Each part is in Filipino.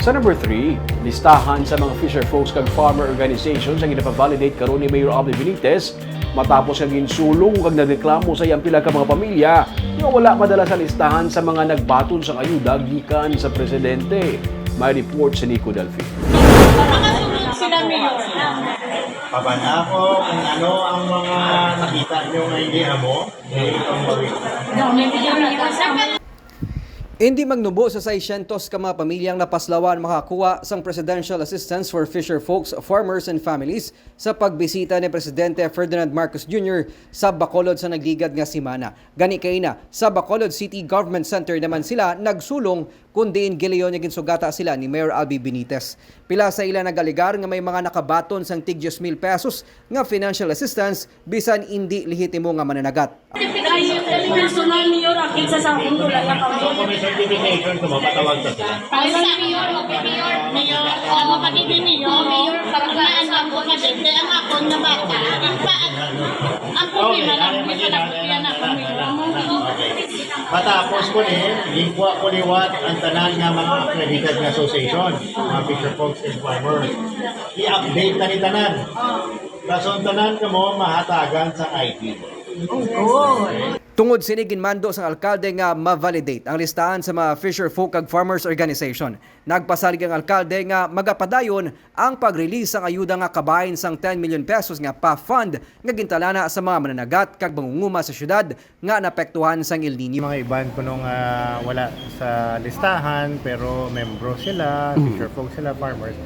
Sa number 3, listahan sa mga fisher folks kag farmer organizations ang ginapavalidate karon ni Mayor Abel Benitez matapos ang insulong kag nagreklamo sa iyang pila ka mga pamilya nga wala madala sa listahan sa mga nagbaton sa ayuda gikan sa presidente. May report si Nico Delphi. Sila mayor. Ako kung ano ang mga nakita nyo ng idea mo. Eh, itong bawin. Hindi magnubo sa 600 ka mga pamilyang napaslawan makakuha sang Presidential Assistance for Fisher Folks, Farmers and Families sa pagbisita ni Presidente Ferdinand Marcos Jr. sa Bacolod sa nagligad nga simana. Gani kay na sa Bacolod City Government Center naman sila nagsulong kundi in Gileon nga ginsugata sila ni Mayor Albi Benitez. Pila sa ila nagaligar nga may mga nakabaton sang tig 10,000 pesos nga financial assistance bisan hindi lehitimo nga mananagat. Personal mayor akin sa sa ulo lang So, kung may certification ko, mapatawag ka sila. Sa mayor, mayor, mayor, ako pati din mayor, mayor, parang na din, kaya ang ako na bata, ang paan, ang problema lang, hindi pa nakukuyan ako. Matapos ko ni, lingkwa ko liwat ang tanan nga mga accredited nga association, mga fisher folks and farmers. I-update na ni tanan. Kaso ang tanan ka mo, mahatagan sa ID. Tungod sinigin mando sang alkalde nga ma-validate ang listahan sa mga Fisher Folk ag Farmers Organization. Nagpasalig ang alkalde nga magapadayon ang pag-release sang ayuda nga kabahin sang 10 million pesos nga pa-fund nga gintalana sa mga mananagat kag mangunguma sa syudad nga napektuhan sang El Nino. Mga iban ko nung ah, wala sa listahan pero membro sila, fisher folk sila, farmers.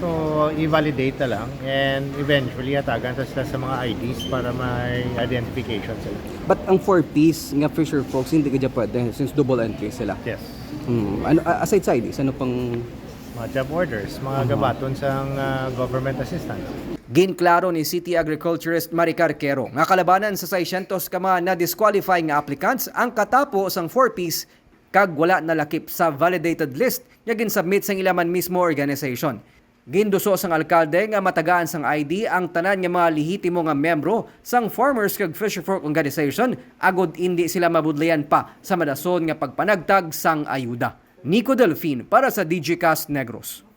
So, i-validate na lang and eventually atagan sa sila sa mga IDs para may identification sila. But ang 4-piece nga Fisher Folks hindi kaya pwede since double entry sila. Yes. Hmm. Ano, aside sa IDs, ano pang Mga job orders, mga gabaton sa ah, government assistance. Ginklaro ni City Agriculturist Maricar Quero nga kalabanan sa 600 ka mga na-disqualify nga applicants ang katapo sang 4-piece kag wala nalakip sa validated list nga ginsubmit sang ilaman mismo organization. Ginduso sang alkalde nga matagaan sang ID ang tanan nga mga lehitimo nga membro sang Farmers kag Fisherfolk Organization agod hindi sila mabudlayan pa sa madason nga pagpanagtag sang ayuda. Nico Delfin para sa DGCast Negros.